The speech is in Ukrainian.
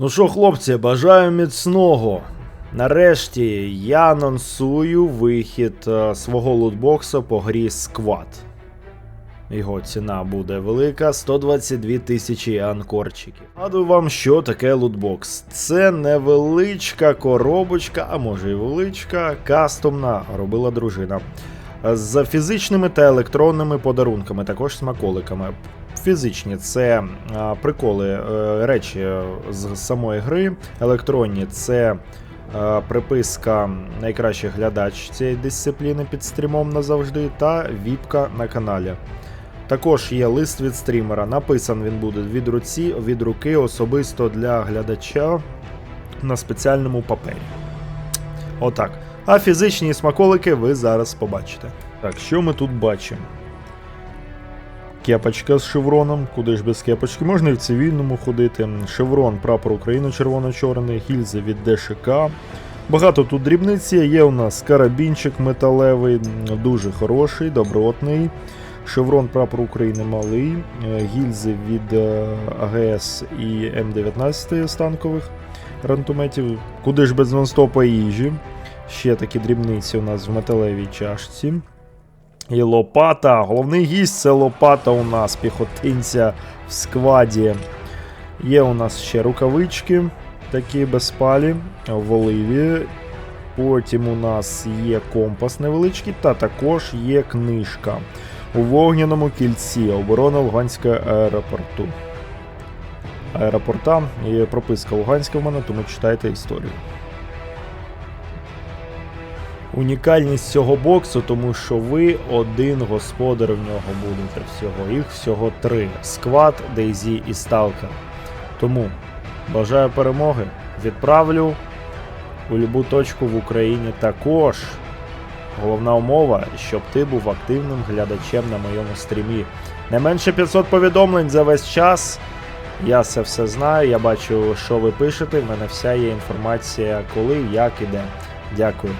Ну що, хлопці, бажаю міцного. Нарешті я анонсую вихід е, свого лутбокса по грі Squad. Його ціна буде велика 122 тисячі анкорчиків. Нагадую вам, що таке лутбокс. Це невеличка коробочка, а може і величка, кастомна, робила дружина. З фізичними та електронними подарунками, також смаколиками. Фізичні це приколи, е, речі з самої гри. Електронні це е, приписка найкращий глядач цієї дисципліни під стрімом назавжди, та віпка на каналі. Також є лист від стрімера. Написан він буде від руці, від руки особисто для глядача на спеціальному папері. Отак. А фізичні смаколики ви зараз побачите. Так, що ми тут бачимо? Кепочка з шевроном, куди ж без кепочки, можна і в цивільному ходити. Шеврон, прапор України червоно-чорний, гільзи від ДШК. Багато тут дрібниці. Є у нас карабінчик металевий, дуже хороший, добротний. Шеврон прапор України малий, е, гільзи від е, АГС і М19 станкових гранатометів. Куди ж без нонстопа їжі. Ще такі дрібниці у нас в металевій чашці. І лопата. Головний гість це лопата у нас, піхотинця в складі. Є у нас ще рукавички, такі безпалі в оливі. Потім у нас є компас невеличкий, та також є книжка. У вогняному кільці оборона Луганського аеропорту. Аеропорта є прописка Луганська в мене, тому читайте історію. Унікальність цього боксу, тому що ви один господар в нього будете всього. Їх всього три: Сквад, Дейзі і Сталкер. Тому бажаю перемоги. Відправлю у будь-яку точку в Україні також. Головна умова, щоб ти був активним глядачем на моєму стрімі. Не менше 500 повідомлень за весь час. Я це все знаю, я бачу, що ви пишете. В мене вся є інформація, коли, як і де. Дякую.